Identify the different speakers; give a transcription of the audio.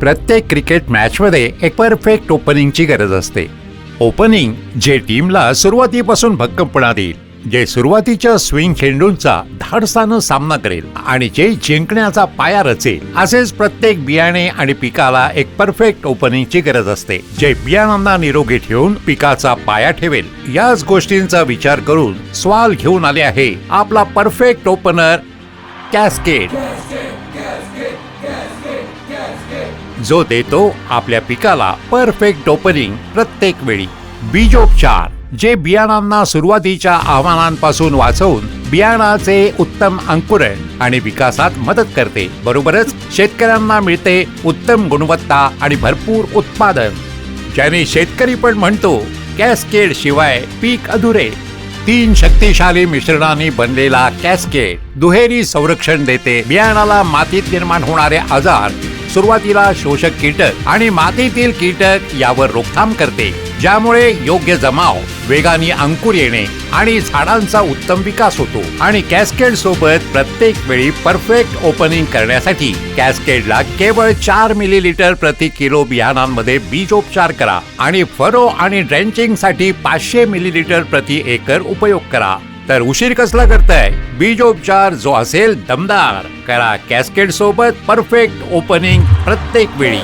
Speaker 1: प्रत्येक क्रिकेट मॅचमध्ये एक परफेक्ट ओपनिंगची गरज असते. ओपनिंग जे टीमला सुरुवातीपासून भक्कमपणा देईल जे सुरुवातीच्या स्विंग खेळूंचा धाडसानं सामना करेल आणि जे जिंकण्याचा पाया रचेल असेच प्रत्येक बियाणे आणि पिकाला एक परफेक्ट ओपनिंगची गरज असते. जे बियाणांना निरोगी ठेवून पिकाचा पाया ठेवेल याच गोष्टींचा विचार करून स्वाल घेऊन आले आहे आपला परफेक्ट ओपनर कॅस्केड जो देतो आपल्या पिकाला परफेक्ट ओपनिंग प्रत्येक वेळी. बीजोपचार. जे बियाणांना सुरुवातीच्या आव्हानांपासून वाचवून बियाणाचे उत्तम अंकुरण आणि विकासात मदत करते. बरोबरच शेतकऱ्यांना मिळते उत्तम गुणवत्ता आणि भरपूर उत्पादन. ज्याने शेतकरी पण म्हणतो कॅस्केड शिवाय पीक अधुरे. तीन शक्तिशाली मिश्रणाने बनलेला कॅस्केड दुहेरी संरक्षण देते. बियाणाला मातीत निर्माण होणारे आजार सुरुवातीला शोषक कीटक आणि मातीतील कीटक यावर रोकथाम करते ज्यामुळे योग्य जमाव वेगाने अंकुर येणे आणि झाडांचा उत्तम विकास होतो. आणि कॅस्केड सोबत प्रत्येक वेळी परफेक्ट ओपनिंग करण्यासाठी कॅस्केडला केवळ चार मिलीलिटर प्रति किलो बियाणांमध्ये बीजोपचार करा आणि फरो आणि ड्रेंचिंगसाठी पाचशे मिलीलिटर प्रति एकर उपयोग करा. तर उशीर कसला करताय? बीजोपचार जो असेल दमदार. करा कॅस्केड सोबत परफेक्ट ओपनिंग प्रत्येक वेळी.